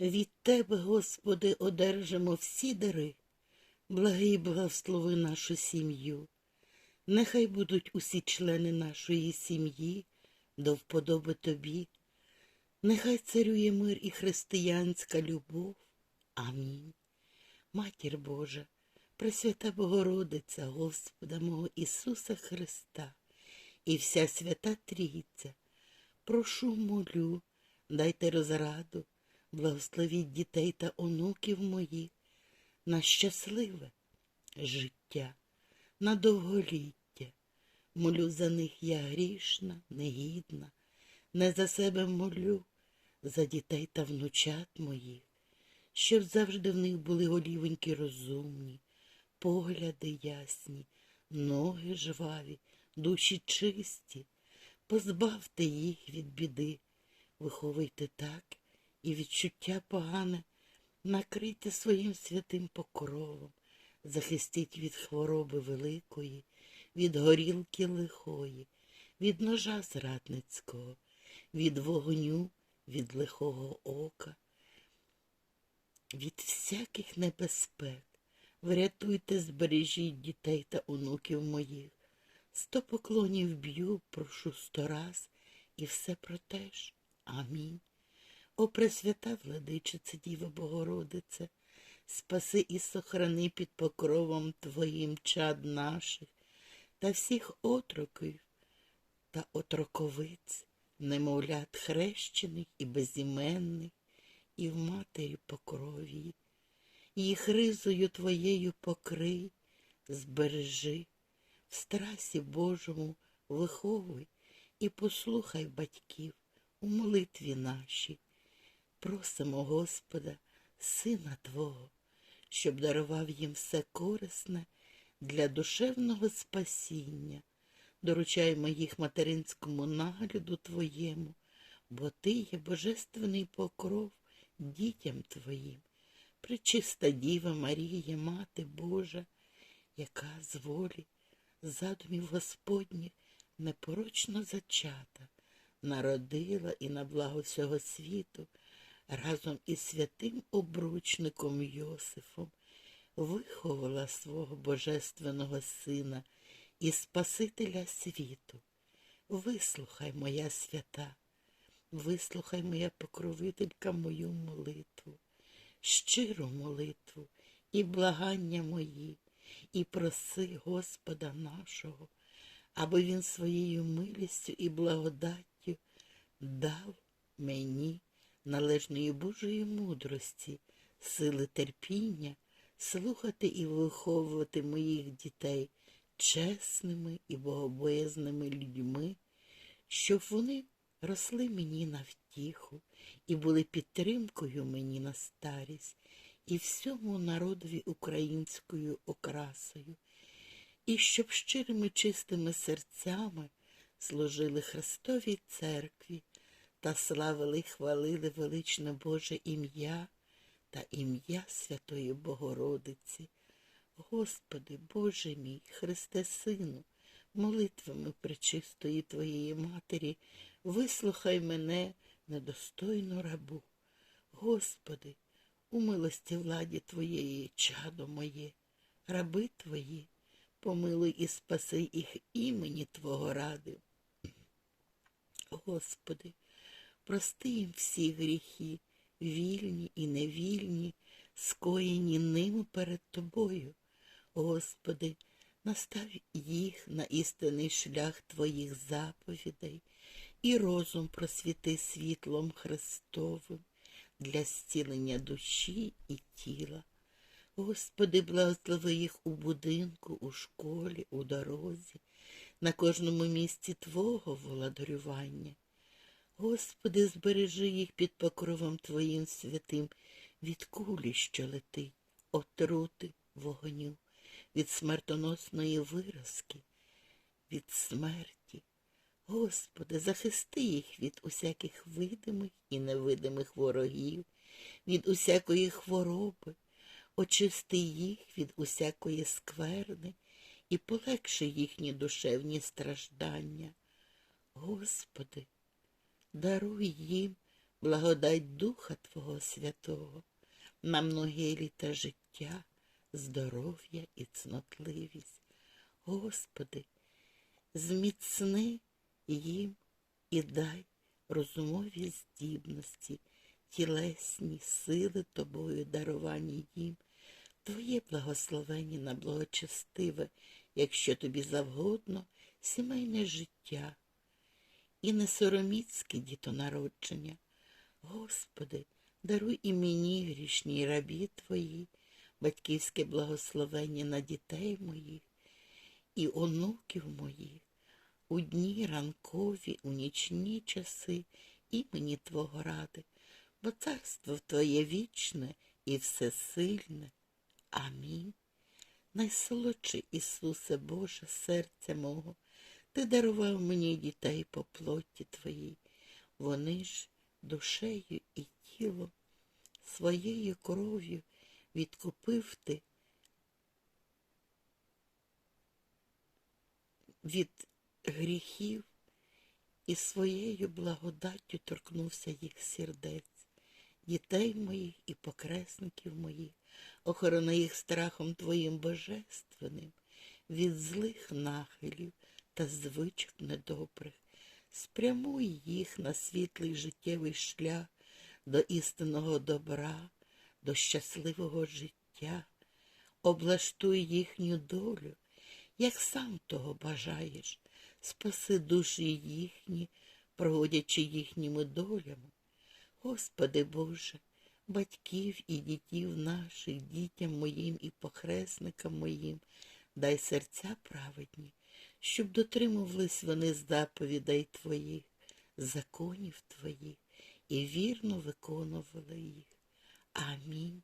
Від Тебе, Господи, одержимо всі дари, благий благослови нашу сім'ю. Нехай будуть усі члени нашої сім'ї до вподоби Тобі. Нехай царює мир і християнська любов. Амінь. Матір Божа, Пресвята Богородиця, Господа мого Ісуса Христа і вся свята Трійця, прошу молю, дайте розраду, благословіть дітей та онуків моїх на щасливе життя, на довголіття. Молю за них я грішна, негідна, не за себе молю, за дітей та внучат моїх, щоб завжди в них були голівоньки розумні, погляди ясні, ноги жваві, душі чисті, позбавте їх від біди, виховуйте так і відчуття погане, накрийте своїм святим покровом, захистіть від хвороби великої, від горілки лихої, від ножа зрадницького, від вогню, від лихого ока, від всяких небезпек. Врятуйте, збережіть дітей та онуків моїх. Сто поклонів б'ю, прошу сто раз, і все про те ж. Амінь. О Пресвята владичице Діва Богородице, спаси і сохрани під покровом Твоїм чад наших та всіх отроків та отроковиць, немовлят хрещених і безіменних, і в матері покрові. Їх ризою Твоєю покрий, збережи, в страсі Божому виховуй і послухай батьків у молитві нашій. Просимо Господа, Сина Твого, щоб дарував їм все корисне для душевного спасіння. Доручаємо їх материнському нагляду Твоєму, бо Ти є божественний покров дітям Твоїм. Пречиста Діва Марія, Мати Божа, яка з волі задумів Господніх непорочно зачата, народила і на благо всього світу разом із святим обручником Йосифом виховала свого божественного сина і Спасителя світу. Вислухай, моя свята, вислухай, моя покровителька, мою молитву, щиру молитву і благання мої, і проси Господа нашого, аби Він своєю милістю і благодаттю дав мені належної Божої мудрості, сили терпіння, слухати і виховувати моїх дітей чесними і богобоязними людьми, щоб вони росли мені на втіху і були підтримкою мені на старість і всьому народові українською окрасою, і щоб щирими чистими серцями служили Христовій церкві та славили хвалили величне Боже ім'я та ім'я Святої Богородиці. Господи, Боже мій, Христе Сину, молитвами пречистої Твоєї Матері, вислухай мене, недостойну рабу. Господи, у милості владі Твоєї, чадо моє, раби Твої, помилуй і спаси їх імені Твого ради. Господи, прости їм всі гріхи, вільні і невільні, скоєні ними перед Тобою. Господи, настав їх на істинний шлях Твоїх заповідей і розум просвіти світлом Христовим для зцілення душі і тіла. Господи, благослови їх у будинку, у школі, у дорозі, на кожному місці Твого володарювання. Господи, збережи їх під покровом Твоїм святим від кулі, що летить, отрути вогню, від смертоносної виразки, від смерті. Господи, захисти їх від усяких видимих і невидимих ворогів, від усякої хвороби, очисти їх від усякої скверни і полегши їхні душевні страждання. Господи, даруй їм благодать Духа Твого Святого на многі літа життя, здоров'я і цнотливість. Господи, зміцни їм і дай розумові здібності, тілесні сили тобою даровані їм, Твоє благословення на благочестиве, якщо тобі завгодно, сімейне життя і несороміцьке дітонародження. Господи, даруй і мені, грішній рабі Твої, батьківське благословення на дітей моїх і онуків моїх, у дні ранкові, у нічні часи імені Твого ради, бо царство Твоє вічне і всесильне. Амінь. Найсолодший Ісусе Боже, серця мого, Ти дарував мені дітей по плоті Твоїй. Вони ж душею і тілом, своєю кров'ю відкупив Ти від гріхів і своєю благодаттю торкнувся їх сердець, дітей моїх і покресників моїх, охорони їх страхом Твоїм божественним, від злих нахилів та звичок недобрих, спрямуй їх на світлий життєвий шлях до істинного добра, до щасливого життя, облаштуй їхню долю, як сам того бажаєш, спаси душі їхні, проводячи їхніми долями. Господи Боже, батьків і дітів наших, дітям моїм і похресникам моїм, дай серця праведні, щоб дотримувались вони заповідей Твоїх, законів Твоїх і вірно виконували їх. Амінь.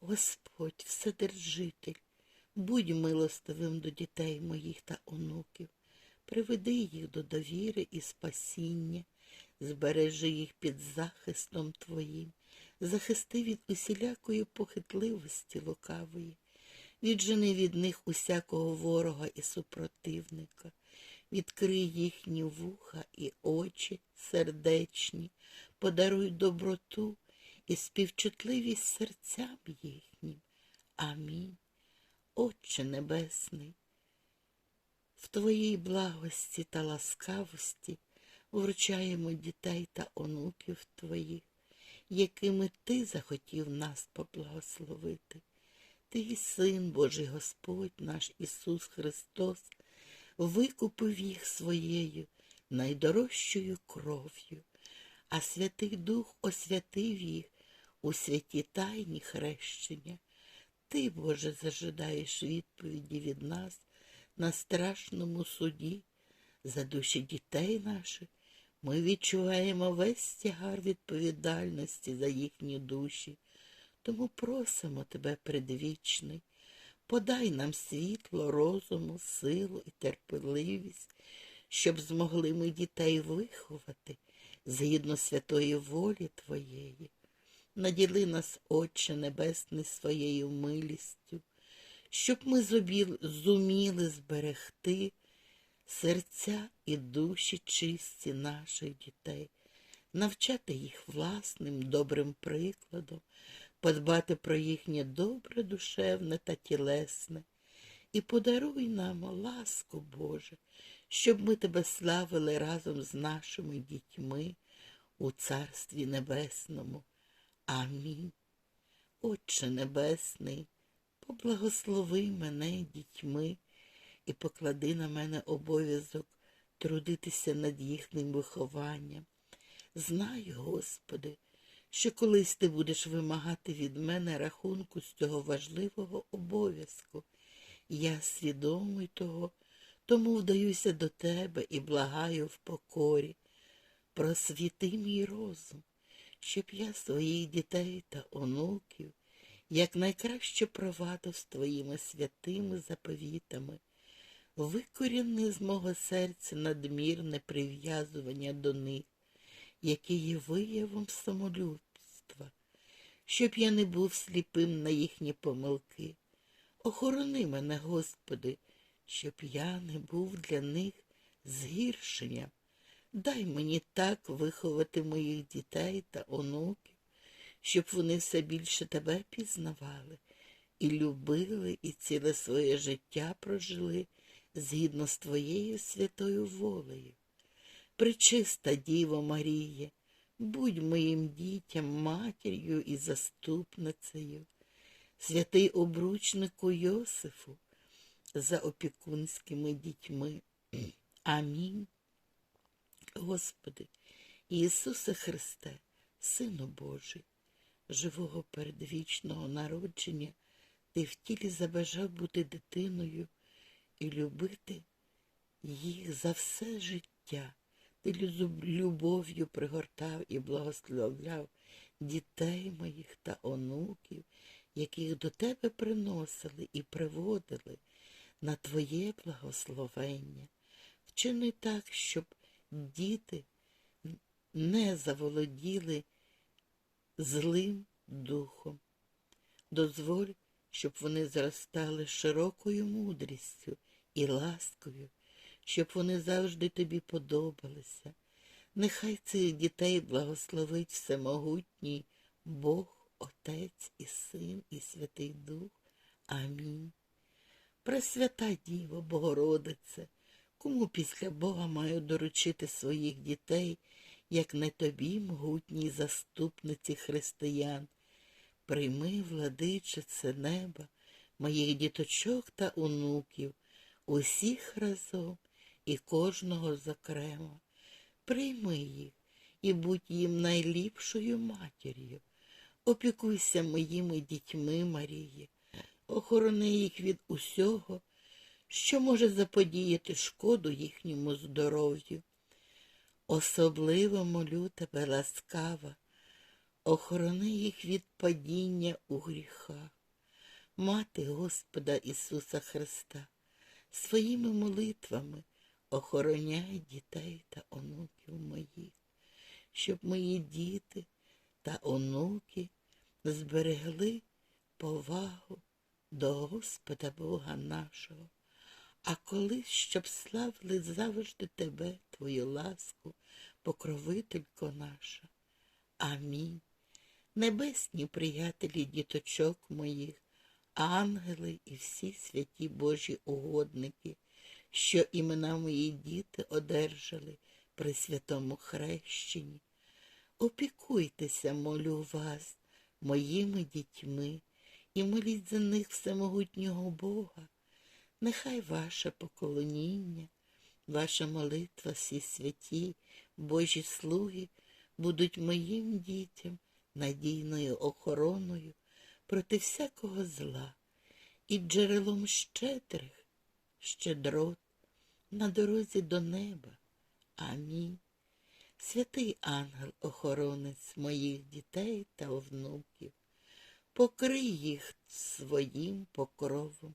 Господь, Вседержитель, будь милостивим до дітей моїх та онуків, приведи їх до довіри і спасіння, збережи їх під захистом Твоїм, захисти від усілякої похитливості лукавої, віджени від них усякого ворога і супротивника, відкрий їхні вуха і очі сердечні, подаруй доброту і співчутливість серцям їхнім. Амінь. Отче Небесний, в Твоїй благості та ласкавості вручаємо дітей та онуків Твоїх, якими Ти захотів нас поблагословити. Ти, Син Божий Господь наш Ісус Христос, викупив їх своєю найдорожчою кров'ю, а Святий Дух освятив їх у святі тайні хрещення. Ти, Боже, зажидаєш відповіді від нас на страшному суді. За душі дітей наших ми відчуваємо весь тягар відповідальності за їхні душі. Тому просимо тебе, предвічний, подай нам світло, розуму, силу і терпеливість, щоб змогли ми дітей виховати згідно святої волі Твоєї. Наділи нас, Отче Небесний, своєю милістю, щоб ми зуміли зберегти серця і душі чисті наших дітей, навчати їх власним добрим прикладом, подбати про їхнє добре душевне та тілесне, і подаруй нам ласку, Боже, щоб ми тебе славили разом з нашими дітьми у Царстві Небесному. Амінь. Отче Небесний, поблагослови мене дітьми і поклади на мене обов'язок трудитися над їхнім вихованням. Знаю, Господи, що колись ти будеш вимагати від мене рахунку з цього важливого обов'язку. Я свідомий того, тому вдаюся до тебе і благаю в покорі. Просвіти мій розум, щоб я своїх дітей та онуків якнайкраще провадив з твоїми святими заповітами, викорінни з мого серця надмірне прив'язування до них, яке є виявом самолюбства, щоб я не був сліпим на їхні помилки. Охорони мене, Господи, щоб я не був для них згіршенням. Дай мені так виховати моїх дітей та онуків, щоб вони все більше тебе пізнавали і любили, і ціле своє життя прожили згідно з твоєю святою волею. Пречиста Діво Маріє, будь моїм дітям матір'ю і заступницею, святий обручнику Йосифу за опікунськими дітьми. Амінь. Господи, Ісусе Христе, Сину Божий, живого передвічного народження, Ти в тілі забажав бути дитиною і любити їх за все життя. Ти лю- любов'ю пригортав і благословляв дітей моїх та онуків, яких до тебе приносили і приводили на Твоє благословення. Вчини так, щоб діти не заволоділи злим духом. Дозволь, щоб вони зростали широкою мудрістю і ласкою, щоб вони завжди тобі подобалися. Нехай цих дітей благословить всемогутній Бог, Отець і Син, і Святий Дух. Амінь. Пресвята Діво, Богородице, кому після Бога маю доручити своїх дітей, як не тобі, могутній заступниці християн. Прийми, владичице неба, моїх діточок та онуків, усіх разом і кожного зокрема. Прийми їх і будь їм найліпшою матір'ю. Опікуйся моїми дітьми, Марії, охорони їх від усього, що може заподіяти шкоду їхньому здоров'ю. Особливо молю тебе ласкава, охорони їх від падіння у гріхах. Мати Господа Ісуса Христа, своїми молитвами охороняй дітей та онуків моїх, щоб мої діти та онуки зберегли повагу до Господа Бога нашого, а колись, щоб славили завжди тебе, твою ласку, покровителько наша. Амінь. Небесні приятелі діточок моїх, ангели і всі святі Божі угодники, що імена мої діти одержали при святому хрещенні. Опікуйтеся, молю вас, моїми дітьми, і моліть за них всемогутнього Бога. Нехай ваше поклоніння, ваша молитва, всі святі, Божі слуги будуть моїм дітям надійною охороною проти всякого зла і джерелом щедрих, щедрот на дорозі до неба. Амінь. Святий ангел-охоронець моїх дітей та внуків, покрий їх своїм покровом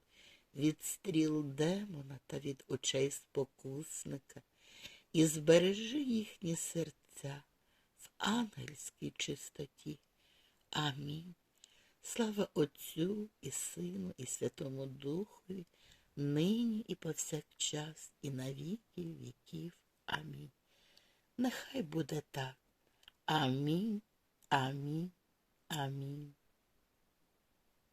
від стріл демона та від очей спокусника, і збережи їхні серця в ангельській чистоті. Амінь. Слава Отцю і Сину, і Святому Духові, нині і повсякчас, і на віки віків. Амінь. Нехай буде так. Амінь, амінь, амінь.